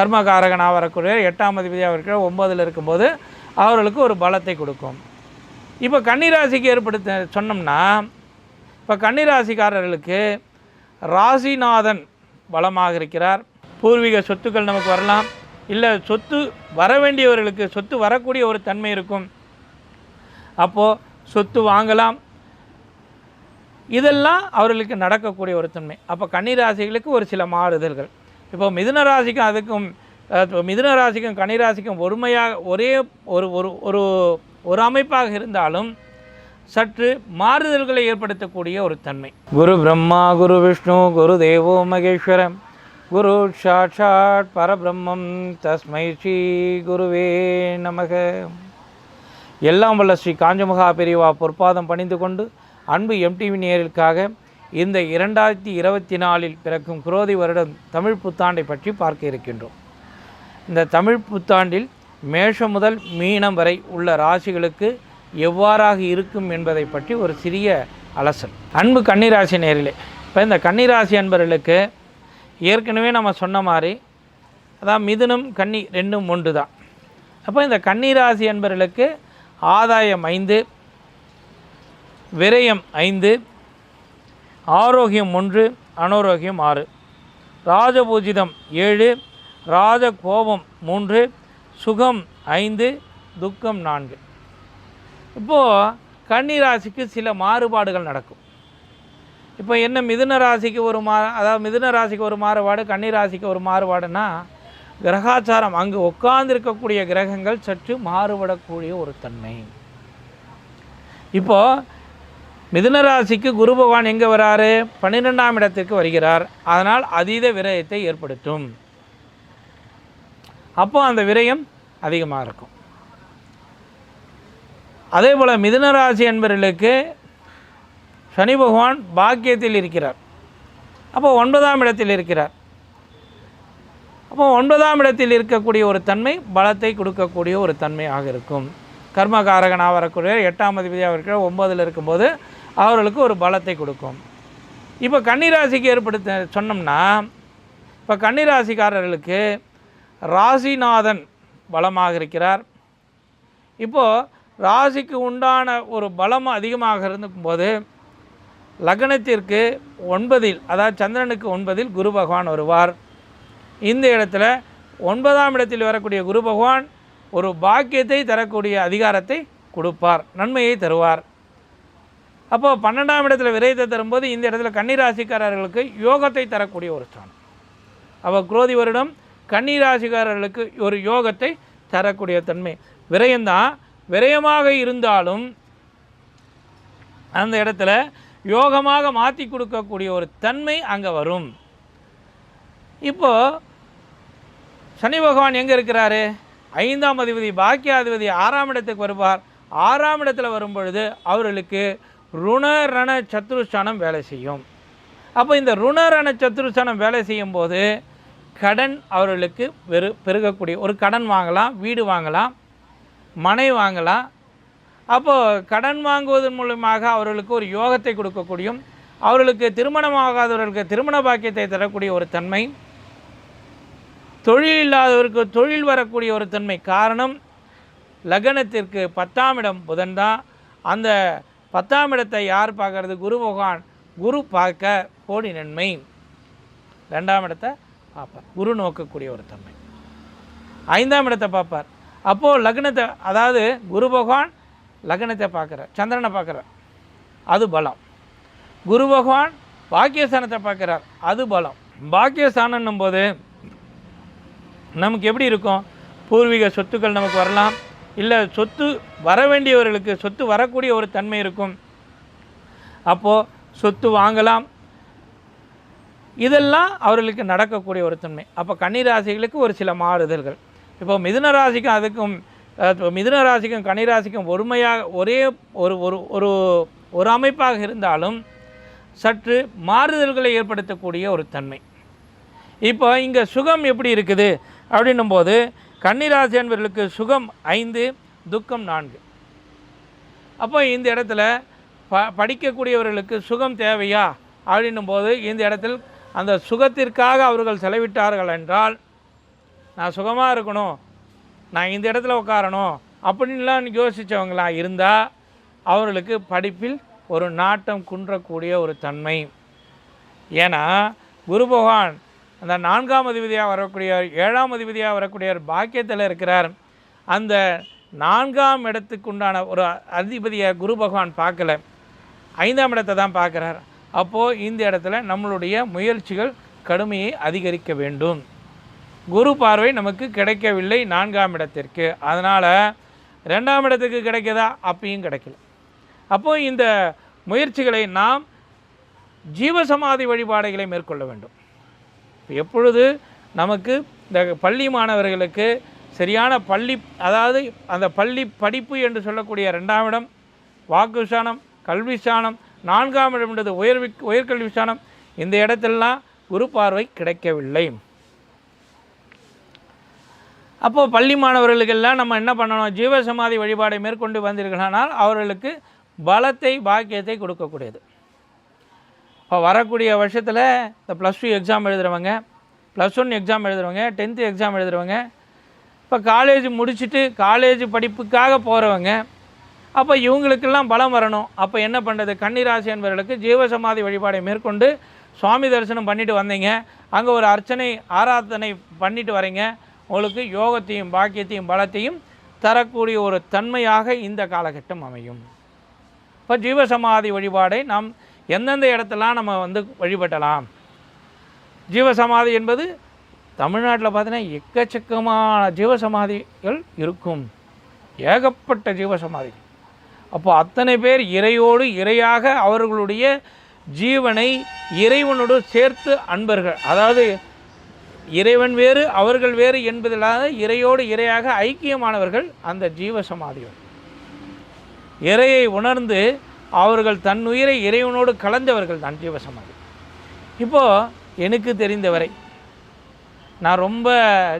கர்மகாரகனாக வரக்கூடிய எட்டாம் அதிபதியாக இருக்கிற ஒன்பதில் இருக்கும்போது அவர்களுக்கு ஒரு பலத்தை கொடுக்கும். இப்போ கன்னிராசிக்கு ஏற்படுத்த சொன்னோம்னா இப்போ கன்னிராசிக்காரர்களுக்கு ராசிநாதன் பலமாக இருக்கிறார். பூர்வீக சொத்துக்கள் நமக்கு வரலாம். இல்லை சொத்து வர வேண்டியவர்களுக்கு சொத்து வரக்கூடிய ஒரு தன்மை இருக்கும். அப்போது சொத்து வாங்கலாம். இதெல்லாம் அவர்களுக்கு நடக்கக்கூடிய ஒரு தன்மை. அப்போ கன்னிராசிகளுக்கு ஒரு சில மாறுதல்கள். இப்போ மிதுன ராசிக்கும் அதுக்கும் மிதுன ராசிக்கும் கனிராசிக்கும் ஒருமையாக ஒரே ஒரு ஒரு ஒரு ஒரு அமைப்பாக இருந்தாலும் சற்று மாறுதல்களை ஏற்படுத்தக்கூடிய ஒரு தன்மை. குரு பிரம்மா குரு விஷ்ணு குரு தேவோ மகேஸ்வரம் குரு சாட்சாட் பரபிரம்மம் தஸ்மை ஸ்ரீ குருவே நமக. எல்லாம் வல்ல ஸ்ரீ காஞ்சமகா பெரியவா பொற்பாதம் பணிந்து கொண்டு அன்பு எம்டிவி நேரிற்காக இந்த இரண்டாயிரத்தி இருபத்தி நாலில் பிறக்கும் குரோதி வருடம் தமிழ் புத்தாண்டை பற்றி பார்க்க இருக்கின்றோம். இந்த தமிழ் புத்தாண்டில் மேஷம் முதல் மீனம் வரை உள்ள ராசிகளுக்கு எவ்வாறாக இருக்கும் என்பதை பற்றி ஒரு சிறிய அலசல். அன்பு கன்னிராசி நேரிலே இப்போ இந்த கன்னிராசி அன்பர்களுக்கு ஏற்கனவே நம்ம சொன்ன மாதிரி அதான் மிதுனம் கன்னி ரெண்டும் ஒன்று தான். அப்போ இந்த கன்னிராசி அன்பர்களுக்கு ஆதாயம் ஐந்து விரயம் ஐந்து ஆரோக்கியம் ஒன்று அனாரோக்கியம் ஆறு. ராஜபூஜிதம் ஏழு ராஜ கோபம் மூன்று சுகம் ஐந்து துக்கம் நான்கு. இப்போது கன்னிராசிக்கு சில மாறுபாடுகள் நடக்கும். இப்போ என்ன மிதுன ராசிக்கு ஒரு மா அதாவது மிதுன ராசிக்கு ஒரு மாறுபாடு கன்னி ராசிக்கு ஒரு மாறுபாடுனா கிரகாச்சாரம் அங்கு உட்கார்ந்திருக்கக்கூடிய கிரகங்கள் சற்று மாறுபடக்கூடிய ஒரு தன்மை. இப்போது மிதுன ராசிக்கு குரு பகவான் எங்கே வராரு? பன்னிரெண்டாம் இடத்திற்கு வருகிறார். அதனால் அதீத விரயத்தை ஏற்படுத்தும். அப்போ அந்த விரயம் அதிகமாக இருக்கும். அதே போல் மிதுன ராசி என்பவர்களுக்கு சனி பகவான் பாக்கியத்தில் இருக்கிறார். அப்போ ஒன்பதாம் இடத்தில் இருக்கிறார். அப்போ ஒன்பதாம் இடத்தில் இருக்கக்கூடிய ஒரு தன்மை பலத்தை கொடுக்கக்கூடிய ஒரு தன்மையாக இருக்கும். கர்மகாரகனாக வரக்கூடிய எட்டாம் அதிபதியாக இருக்கிற ஒன்பதில் இருக்கும்போது அவர்களுக்கு ஒரு பலத்தை கொடுக்கும். இப்போ கன்னிராசிக்கு ஏற்படுத்த சொன்னோம்னா இப்போ கன்னிராசிக்காரர்களுக்கு ராசிநாதன் பலமாக இருக்கிறார். இப்போது ராசிக்கு உண்டான ஒரு பலம் அதிகமாக இருந்தபோது லக்னத்திற்கு ஒன்பதில் அதாவது சந்திரனுக்கு ஒன்பதில் குரு பகவான் வருவார். இந்த இடத்துல ஒன்பதாம் இடத்தில் வரக்கூடிய குரு பகவான் ஒரு பாக்கியத்தை தரக்கூடிய அதிகாரத்தை கொடுப்பார் நன்மையை தருவார். அப்போ பன்னெண்டாம் இடத்துல விரயத்தை தரும்போது இந்த இடத்துல கன்னிராசிக்காரர்களுக்கு யோகத்தை தரக்கூடிய ஒரு ஸ்தானம். அப்போ குரோதி வருடம் கன்னிராசிக்காரர்களுக்கு ஒரு யோகத்தை தரக்கூடிய தன்மை. விரயம்தான். விரயமாக இருந்தாலும் அந்த இடத்துல யோகமாக மாற்றி கொடுக்கக்கூடிய ஒரு தன்மை அங்கே வரும். இப்போ சனி பகவான் எங்கே இருக்கிறாரு? ஐந்தாம் அதிபதி பாக்கியாதிபதி ஆறாம் இடத்துக்கு வருவார். ஆறாம் இடத்துல வரும் பொழுது அவர்களுக்கு ருணரண சத்ருஷ்டானம் வேலை செய்யும். அப்போ இந்த ருண ரண சத்ருஷ்டானம் வேலை செய்யும் போது கடன் அவர்களுக்கு வெறு பெருகக்கூடிய ஒரு கடன் வாங்கலாம் வீடு வாங்கலாம் மனை வாங்கலாம். அப்போது கடன் வாங்குவதன் மூலமாக அவர்களுக்கு ஒரு யோகத்தை கொடுக்கக்கூடியும் அவர்களுக்கு திருமணமாகாதவர்களுக்கு திருமண பாக்கியத்தை தரக்கூடிய ஒரு தன்மை தொழில் இல்லாதவருக்கு தொழில் வரக்கூடிய ஒரு தன்மை காரணம் லக்னத்திற்கு பத்தாம் இடம் புதன் தான். அந்த பத்தாம் இடத்தை யார் பார்க்கறது? குரு பகவான். குரு பார்க்க கோடி நன்மை. ரெண்டாம் இடத்தை பார்ப்பார். குரு நோக்கக்கூடிய ஒரு தன்மை. ஐந்தாம் இடத்தை பார்ப்பார். அப்போது லக்னத்தை அதாவது குரு பகவான் லக்னத்தை பார்க்குறார். சந்திரனை பார்க்குறார். அது பலம். குரு பகவான் பாக்கியஸ்தானத்தை பார்க்குறார். அது பலம். பாக்கியஸ்தானம்னும் போது நமக்கு எப்படி இருக்கும்? பூர்வீக சொத்துக்கள் நமக்கு வரலாம். இல்லை சொத்து வர வேண்டியவர்களுக்கு சொத்து வரக்கூடிய ஒரு தன்மை இருக்கும். அப்போது சொத்து வாங்கலாம். இதெல்லாம் அவர்களுக்கு நடக்கக்கூடிய ஒரு தன்மை. அப்போ கன்னிராசிகளுக்கு ஒரு சில மாறுதல்கள். இப்போ மிதுன ராசிக்கும் அதுக்கும் மிதுன ராசிக்கும் கன்னிராசிக்கும் ஒருமையாக ஒரே ஒரு ஒரு ஒரு ஒரு அமைப்பாக இருந்தாலும் சற்று மாறுதல்களை ஏற்படுத்தக்கூடிய ஒரு தன்மை. இப்போ இங்கே சுகம் எப்படி இருக்குது? அப்படின்னும் போது கன்னிராசி என்பவர்களுக்கு சுகம் ஐந்து துக்கம் நான்கு. அப்போ இந்த இடத்துல ப படிக்கக்கூடியவர்களுக்கு சுகம் தேவையா? அப்படின்னும் போது இந்த இடத்தில் அந்த சுகத்திற்காக அவர்கள் செலவிட்டார்கள் என்றால் நான் சுகமாக இருக்கணும் நான் இந்த இடத்துல உட்காரணும் அப்படின்லாம் யோசித்தவங்களாம் இருந்தால் அவர்களுக்கு படிப்பில் ஒரு நாட்டம் குன்றக்கூடிய ஒரு தன்மை. ஏன்னா குரு பகவான் அந்த நான்காம் அதிபதியாக வரக்கூடியவர் ஏழாம் அதிபதியாக வரக்கூடியவர் பாக்கியத்தில் இருக்கிறார். அந்த நான்காம் இடத்துக்கு உண்டான ஒரு அதிபதியை குரு பகவான் பார்க்கல. ஐந்தாம் இடத்தை தான் பார்க்குறார். அப்போது இந்த இடத்துல நம்மளுடைய முயற்சிகள் கடுமையை அதிகரிக்க வேண்டும். குரு பார்வை நமக்கு கிடைக்கவில்லை நான்காம் இடத்திற்கு. அதனால் ரெண்டாம் இடத்துக்கு கிடைக்கதா? அப்பயும் கிடைக்கல. அப்போது இந்த முயற்சிகளை நாம் ஜீவசமாதி வழிபாடுகளை மேற்கொள்ள வேண்டும். எப்பொழுது நமக்கு இந்த பள்ளி மாணவர்களுக்கு சரியான பள்ளி அதாவது அந்த பள்ளி படிப்பு என்று சொல்லக்கூடிய ரெண்டாம் இடம் வாக்கு ஸ்தானம் கல்வி ஸ்தானம் நான்காம் இடம் என்றது உயர்வி உயர்கல்வி ஸ்தானம் இந்த இடத்திலலாம் குரு பார்வை கிடைக்கவில்லை. அப்போது பள்ளி மாணவர்களுக்கெல்லாம் நம்ம என்ன பண்ணணும்? ஜீவசமாதி வழிபாடை மேற்கொண்டு வந்தீர்களானால் அவர்களுக்கு பலத்தை பாக்கியத்தை கொடுக்கக்கூடியது. இப்போ வரக்கூடிய வருஷத்தில் இந்த ப்ளஸ் டூ எக்ஸாம் எழுதுகிறவங்க ப்ளஸ் ஒன் எக்ஸாம் எழுதுகிறவங்க டென்த்து எக்ஸாம் எழுதுகிறவங்க இப்போ காலேஜ் முடிச்சுட்டு காலேஜ் படிப்புக்காக போகிறவங்க அப்போ இவங்களுக்கெல்லாம் பலம் வரணும். அப்போ என்ன பண்ணுறது கன்னிராசி என்பவர்களுக்கு ஜீவசமாதி வழிபாடை மேற்கொண்டு சுவாமி தரிசனம் பண்ணிட்டு வந்தீங்க. அங்கே ஒரு அர்ச்சனை ஆராதனை பண்ணிட்டு வரீங்க. உங்களுக்கு யோகத்தையும் பாக்கியத்தையும் பலத்தையும் தரக்கூடிய ஒரு தன்மையாக இந்த காலகட்டம் அமையும். இப்போ ஜீவசமாதி வழிபாடை நாம் எந்தெந்த இடத்தெல்லாம் நம்ம வந்து வழிபட்டலாம்? ஜீவசமாதி என்பது தமிழ்நாட்டில் பார்த்தீங்கன்னா எக்கச்சக்கமான ஜீவசமாதிகள் இருக்கும். ஏகப்பட்ட ஜீவசமாதி. அப்போ அத்தனை பேர் இறையோடு இறையாக அவர்களுடைய ஜீவனை இறைவனோடு சேர்த்து அன்பர்கள். அதாவது இறைவன் வேறு அவர்கள் வேறு என்பதில்லாத இறையோடு இறையாக ஐக்கியமானவர்கள் அந்த ஜீவசமாதிகள். இறையை உணர்ந்து அவர்கள் தன் உயிரை இறைவனோடு கலந்தவர்கள் தான் ஜீவசமாதி இப்போது எனக்கு தெரிந்தவரை நான் ரொம்ப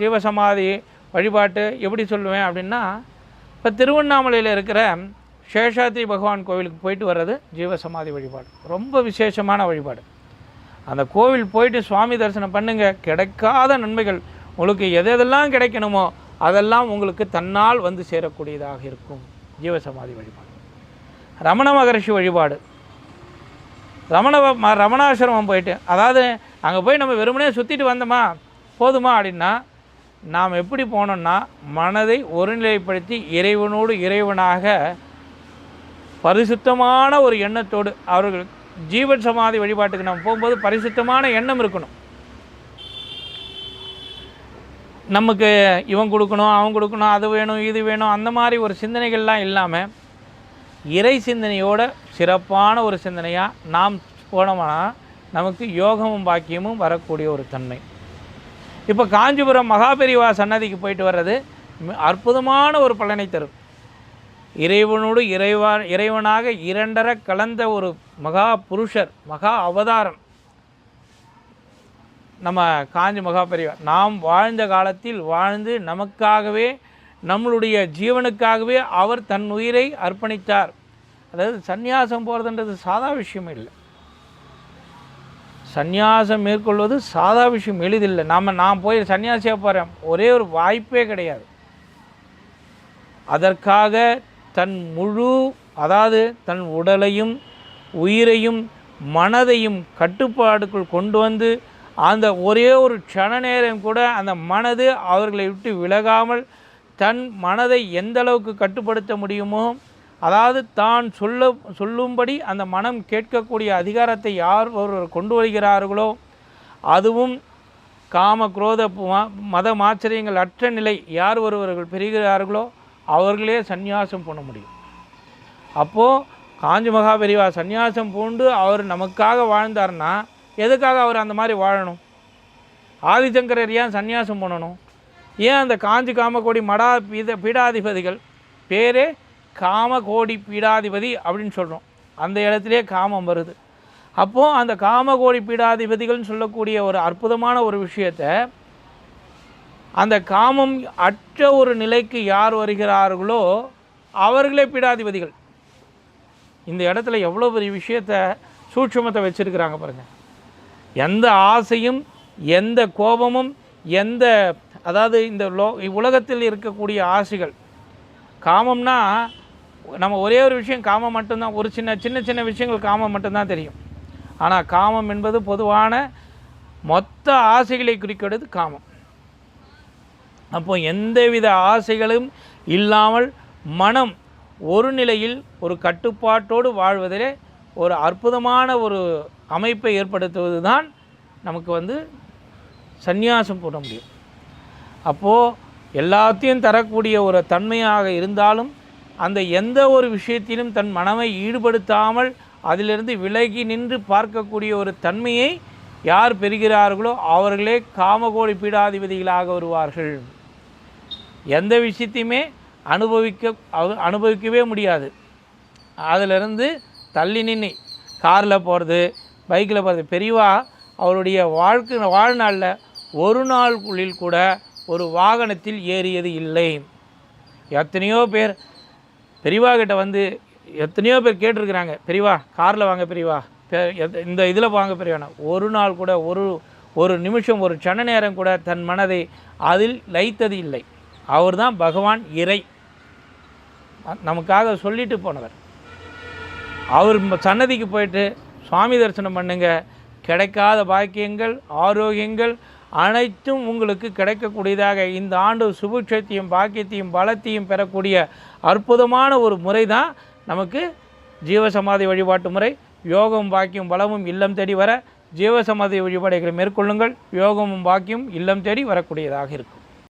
ஜீவசமாதி வழிபாட்டு எப்படி சொல்லுவேன் அப்படின்னா இப்போ திருவண்ணாமலையில் இருக்கிற சேஷாத்ரி பகவான் கோவிலுக்கு போயிட்டு வர்றது ஜீவசமாதி வழிபாடு. ரொம்ப விசேஷமான வழிபாடு. அந்த கோவில் போயிட்டு சுவாமி தரிசனம் பண்ணுங்கள் கிடைக்காத நன்மைகள். உங்களுக்கு எது எதெல்லாம் கிடைக்கணுமோ அதெல்லாம் உங்களுக்கு தன்னால் வந்து சேரக்கூடியதாக இருக்கும். ஜீவசமாதி வழிபாடு. ரமண மகரிஷி வழிபாடு. ரமண ம- ரமணாசிரமம் போயிட்டு அதாவது அங்கே போய் நம்ம வெறுமனே சுற்றிட்டு வந்தோமா போதுமா அப்படின்னா நாம் எப்படி போனோம்னா மனதை ஒருநிலைப்படுத்தி இறைவனோடு இறைவனாக பரிசுத்தமான ஒரு எண்ணத்தோடு அவர்கள் ஜீவன் சமாதி வழிபாட்டுக்கு நம்ம போகும்போது பரிசுத்தமான எண்ணம் இருக்கணும். நமக்கு இவன் கொடுக்கணும் அவன் கொடுக்கணும் அது வேணும் இது வேணும் அந்த மாதிரி ஒரு சிந்தனைகள்லாம் இல்லாமல் இறை சிந்தனையோட சிறப்பான ஒரு சிந்தனையாக நாம் போனோம்னா நமக்கு யோகமும் பாக்கியமும் வரக்கூடிய ஒரு தன்மை. இப்போ காஞ்சிபுரம் மகாபெரிவா சன்னதிக்கு போயிட்டு வர்றது மி- அற்புதமான ஒரு பலனை தரும். இறைவனோடு இறைவா இறைவனாக இரண்டர கலந்த ஒரு மகா புருஷர் மகா அவதாரம். நம்ம காஞ்சி மகாபெரிவா நாம் வாழ்ந்த காலத்தில் வாழ்ந்து நமக்காகவே நம்மளுடைய ஜீவனுக்காகவே அவர் தன் உயிரை அர்ப்பணித்தார். அதாவது சந்நியாசம் போகிறதுன்றது சாதா விஷயம் இல்லை. சந்நியாசம் மேற்கொள்வது சாதா விஷயம் எளிதில்லை. நாம் நான் போய் சன்னியாசியாக போகிறேன் ஒரே ஒரு வாய்ப்பே கிடையாது. அதற்காக தன் முழு அதாவது தன் உடலையும் உயிரையும் மனதையும் கட்டுப்பாடுக்குள் கொண்டு வந்து அந்த ஒரே ஒரு க்ஷண நேரம் கூட அந்த மனது அவர்களை விட்டு விலகாமல் தன் மனதை எந்த அளவுக்கு கட்டுப்படுத்த முடியுமோ அதாவது தான் சொல்ல சொல்லும்படி அந்த மனம் கேட்கக்கூடிய அதிகாரத்தை யார் ஒருவர் கொண்டு வருகிறார்களோ அதுவும் காம குரோத மத மாச்சரியங்கள் அற்ற நிலை யார் ஒருவர்கள் பெறுகிறார்களோ அவர்களே சந்நியாசம் பண்ண முடியும். அப்போது காஞ்சி மகாபெரிவா சந்நியாசம் பூண்டு அவர் நமக்காக வாழ்ந்தார்னா எதுக்காக அவர் அந்த மாதிரி வாழணும்? ஆதிசங்கரர் ஏன் சந்நியாசம் பண்ணணும்? ஏன் அந்த காஞ்சி காமகோடி மடா பீத பீடாதிபதிகள் பேரே காமகோடி பீடாதிபதி அப்படின்னு சொல்கிறோம் அந்த இடத்திலே காமம் வருது. அப்போது அந்த காமகோடி பீடாதிபதிகள்னு சொல்லக்கூடிய ஒரு அற்புதமான ஒரு விஷயத்தை அந்த காமம் அற்ற ஒரு நிலைக்கு யார் வருகிறார்களோ அவர்களே பீடாதிபதிகள். இந்த இடத்துல எவ்வளோ பெரிய விஷயத்த சூட்சுமத்தை வச்சுருக்கிறாங்க பாருங்கள் எந்த ஆசையும் எந்த கோபமும் எந்த அதாவது இந்த லோ உலகத்தில் இருக்கக்கூடிய ஆசைகள். காமம்னா நம்ம ஒரே ஒரு விஷயம் காமம் மட்டும்தான். ஒரு சின்ன சின்ன சின்ன விஷயங்கள் காமம் மட்டும்தான் தெரியும். ஆனால் காமம் என்பது பொதுவான மொத்த ஆசைகளை குறிக்கிறது காமம். அப்போ எந்தவித ஆசைகளும் இல்லாமல் மனம் ஒரு நிலையில் ஒரு கட்டுப்பாட்டோடு வாழ்வதிலே ஒரு அற்புதமான ஒரு அமைப்பை ஏற்படுத்துவது தான் நமக்கு வந்து சந்நியாசம் போட முடியும். அப்போது எல்லாத்தையும் தரக்கூடிய ஒரு தன்மையாக இருந்தாலும் அந்த எந்த ஒரு விஷயத்திலும் தன் மனமை ஈடுபடுத்தாமல் அதிலிருந்து விலகி நின்று பார்க்கக்கூடிய ஒரு தன்மையை யார் பெறுகிறார்களோ அவர்களே காமகோடி பீடாதிபதிகளாக வருவார்கள். எந்த விஷயத்தையுமே அனுபவிக்க அவ- அனுபவிக்கவே முடியாது. அதிலிருந்து தள்ளி நின்று காரில் போகிறது பைக்கில் போகிறது பெரியவா அவருடைய வாழ்க்கை வாழ்நாளில் ஒரு நாளுக்குள்ளில் கூட ஒரு வாகனத்தில் ஏறியது இல்லை. எத்தனையோ பேர் பெரியவா கிட்ட வந்து எத்தனையோ பேர் கேட்டிருக்கிறாங்க பெரியவா காரில் வாங்க பெரியவா பெ- இந்த இதில் வாங்க பெரியவா ஒரு நாள் கூட ஒரு ஒரு நிமிஷம் ஒரு சன நேரம் கூட தன் மனதை அதில் லைத்தது இல்லை. அவர்தான் பகவான் இறை. நமக்காக சொல்லிட்டு போனவர். அவர் சன்னதிக்கு போயிட்டு சுவாமி தரிசனம் பண்ணுங்க. கிடைக்காத பாக்கியங்கள் ஆரோக்கியங்கள் அனைத்தும் உங்களுக்கு கிடைக்கக்கூடியதாக. இந்த ஆண்டு சுபிட்சத்தையும் பாக்கியத்தையும் பலத்தையும் பெறக்கூடிய அற்புதமான ஒரு முறை தான் நமக்கு ஜீவசமாதி வழிபாட்டு முறை. யோகம் பாக்கியம் பலமும் இல்லம் தேடி வர ஜீவசமாதி வழிபாடுகளை மேற்கொள்ளுங்கள். யோகமும் பாக்கியம் இல்லம் தேடி வரக்கூடியதாக இருக்கும்.